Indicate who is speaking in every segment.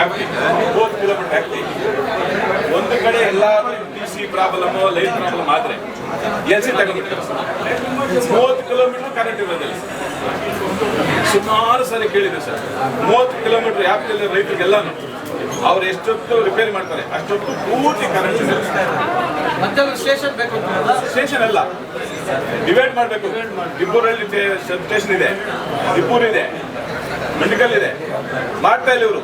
Speaker 1: Kilometre ವ್ಯಾಪ್ತಿ ಒಂದು ಕಡೆ ಎಲ್ಲ T C problem light problem ಆದ್ರೆ ಎಲ್ ಸಿ ತಗೊಂಡ್ಬಿಡ್ತಾರೆ ಮೂವತ್ತು ಕಿಲೋಮೀಟರ್ ಕರೆಂಟ್ ಇರೋದಿಲ್ಲ ಸುಮಾರು ಸರಿ ಕೇಳಿದೆ ಸರ್. ಮೂವತ್ತು ಕಿಲೋಮೀಟರ್ ವ್ಯಾಪ್ತಿಯಲ್ಲಿ ರೈತರಿಗೆಲ್ಲಾನು ಅವ್ರು ಎಷ್ಟೊತ್ತು ರಿಪೇರಿ ಮಾಡ್ತಾರೆ ಅಷ್ಟೊತ್ತು ಪೂರ್ತಿ ಕರೆಂಟ್
Speaker 2: ಸ್ಟೇಷನ್ ಬೇಕು
Speaker 1: ಸ್ಟೇಷನ್ ಅಲ್ಲ. ಡಿವೈಡ್ ಮಾಡಬೇಕು. ಡಿಬ್ಬೂರಲ್ಲಿ ಸ್ಟೇಷನ್ ಇದೆ ಡಿಬ್ಬೂರ್ ಇದೆ. ಮೆಡಿಕಲ್ ಇದೆ. ಮಾಡ್ತಾ ಇಲ್ಲ ಇವರು.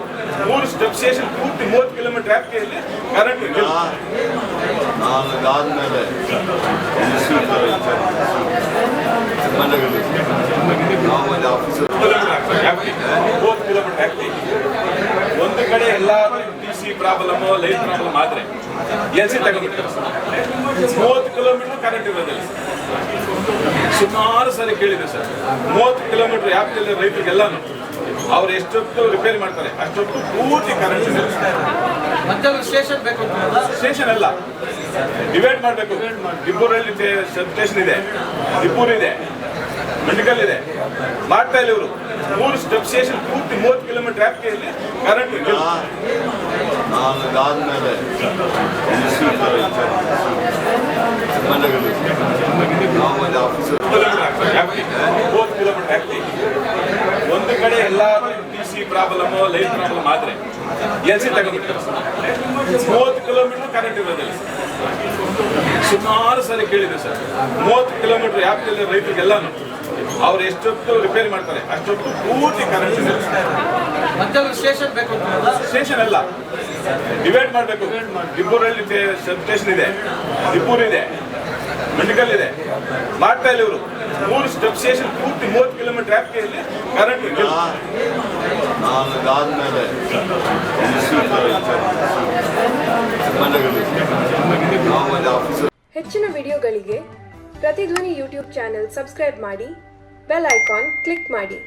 Speaker 1: ಮೂರು ಸ್ಟೆಪ್ ಸ್ಟೇಷನ್ ಪೂರ್ತಿ ಮೂವತ್ತು ಕಿಲೋಮೀಟರ್ ವ್ಯಾಪ್ತಿಯಲ್ಲಿ ಕರೆಂಟ್ ಮೂವತ್ತು ಕಿಲೋಮೀಟರ್ ವ್ಯಾಪ್ತಿ ಒಂದು ಕಡೆ ಎಲ್ಲ T C problem light problem ಆದ್ರೆ ಎಲ್ ಸಿ ತಗೊಂಡ್ಬಿಡ್ತಾರೆ. ಮೂವತ್ತು ಕಿಲೋಮೀಟರ್ ಕರೆಂಟ್ ಇರೋದಿಲ್ಲ ಸುಮಾರು ಸರಿ ಕೇಳಿದೆ ಸರ್. ಮೂವತ್ತು ಕಿಲೋಮೀಟರ್ ವ್ಯಾಪ್ತಿಯಲ್ಲಿ ರೈತರಿಗೆಲ್ಲ ಅವ್ರು ಎಷ್ಟೊತ್ತು ರಿಪೇರಿ ಮಾಡ್ತಾರೆ ಅಷ್ಟೊತ್ತು ಪೂರ್ತಿ ಕರೆಂಟ್ ಇದೆ.
Speaker 2: ಮತ್ತೆ ಒಂದು ಸ್ಟೇಷನ್ ಬೇಕು
Speaker 1: ಸ್ಟೇಷನ್ ಅಲ್ಲ. ಡಿವೈಡ್ ಮಾಡಬೇಕು. ಡಿಬ್ಬೂರಲ್ಲಿ ಸ್ಟೇಷನ್ ಇದೆ. ಡಿಬ್ಬೂರ್ ಇದೆ. ಮೆಡಿಕಲ್ ಇದೆ. ಮಾಡ್ತಾ ಇಲ್ಲ ಇವರು. ಮೂರು ಸ್ಟೆಪ್ ಸ್ಟೇಷನ್ ಪೂರ್ತಿ ಮೂವತ್ತು ಕಿಲೋಮೀಟರ್ ವ್ಯಾಪ್ತಿಯಲ್ಲಿ ಕರೆಂಟ್ ಮೂವತ್ತು ಕಿಲೋಮೀಟರ್ ವ್ಯಾಪ್ತಿ ಒಂದು ಕಡೆ ಎಲ್ಲ T C problem light problem ಆದ್ರೆ ಎಲ್ ಸಿ ತಗೊಂಡ್ಬಿಡ್ತಾರೆ ಮೂವತ್ತು ಕಿಲೋಮೀಟರ್ ಕರೆಂಟ್ ಇರೋದಿಲ್ಲ ಸುಮಾರು ಸರಿ ಕೇಳಿದೆ ಸರ್. ಮೂವತ್ತು ಕಿಲೋಮೀಟರ್ ವ್ಯಾಪ್ತಿಯಲ್ಲಿ ರೈತರಿಗೆಲ್ಲ ಅವ್ರು ಎಷ್ಟೊತ್ತು ರಿಪೇರಿ ಮಾಡ್ತಾರೆ? ಅಷ್ಟೊತ್ತು ಪೂರ್ತಿ ಕರೆಂಟ್
Speaker 2: ಸ್ಟೇಷನ್ ಬೇಕು
Speaker 1: ಸ್ಟೇಷನ್ ಅಲ್ಲ. ಡಿವೈಡ್ ಮಾಡಬೇಕು. ಸಬ್ ಸ್ಟೇಷನ್ ಇದೆ. ಡಿಬ್ಬೂರ್ ಇದೆ. ಮೆಡಿಕಲ್ ಇದೆ. ಮಾಡ್ತಾ ಇಲ್ಲ ಇವರು. ಮೂರು ಸ್ಟೆಪ್ ಸ್ಟೇಷನ್ ಪೂರ್ತಿ ಮೂವತ್ತು ಕಿಲೋಮೀಟರ್ ವ್ಯಾಪ್ತಿಯಲ್ಲಿ ಕರೆಂಟ್ ಇಲ್ಲ
Speaker 3: ಹೆಚ್ಚಿನ ವಿಡಿಯೋಗಳಿಗೆ ಪ್ರತಿಧ್ವನಿ ಯೂಟ್ಯೂಬ್ ಚಾನೆಲ್ ಸಬ್ಸ್ಕ್ರೈಬ್ ಮಾಡಿ ಬೆಲ್ ಐಕಾನ್ ಕ್ಲಿಕ್ ಮಾಡಿ.